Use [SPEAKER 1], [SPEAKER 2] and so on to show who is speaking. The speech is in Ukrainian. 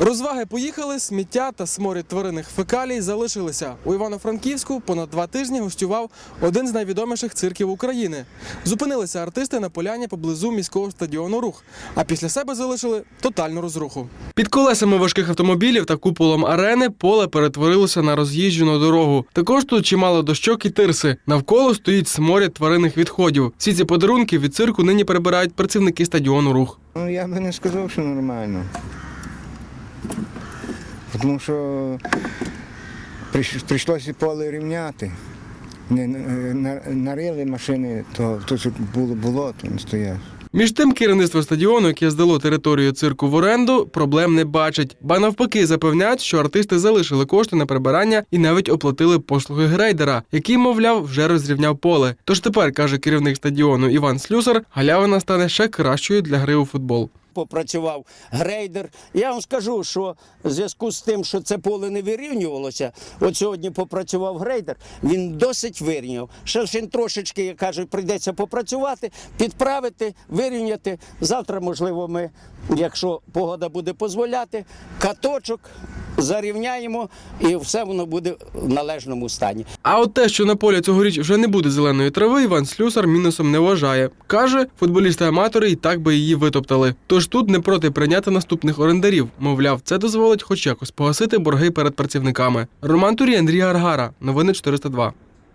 [SPEAKER 1] Розваги поїхали, сміття та сморід тваринних фекалій залишилися. У Івано-Франківську понад два тижні гостював один з найвідоміших цирків України. Зупинилися артисти на поляні поблизу міського стадіону Рух, а після себе залишили тотальну розруху. Під колесами важких автомобілів та куполом арени поле перетворилося на роз'їжджену дорогу. Також тут чимало дощок і тирси. Навколо стоїть сморід тваринних відходів. Всі ці подарунки від цирку нині перебирають працівники стадіону Рух.
[SPEAKER 2] Ну, я би не сказав, що нормально. Тому що прийшлося поле рівняти. Нарили машини, то, то що було болото, не стояв.
[SPEAKER 1] Між тим, керівництво стадіону, яке здало територію цирку в оренду, проблем не бачить. Ба навпаки, запевняють, що артисти залишили кошти на прибирання і навіть оплатили послуги грейдера, який, мовляв, вже розрівняв поле. Тож тепер каже керівник стадіону Іван Слюсар, галявина стане ще кращою для гри у футбол.
[SPEAKER 3] Попрацював грейдер. Я вам скажу, що в зв'язку з тим, що це поле не вирівнювалося, от сьогодні попрацював грейдер, він досить вирівняв. Ще трошечки, як кажуть, прийдеться попрацювати, підправити, вирівняти. Завтра, можливо, ми, якщо погода буде дозволяти, каточок зарівняємо і все воно буде в належному стані.
[SPEAKER 1] А от те, що на полі цьогоріч вже не буде зеленої трави, Іван Слюсар мінусом не вважає. Каже, футболісти-аматори і так би її витоптали. Тож тут не проти прийняти наступних орендарів. Мовляв, це дозволить хоч якось погасити борги перед працівниками. Роман Турі, Андрій Аргара. Новини 402.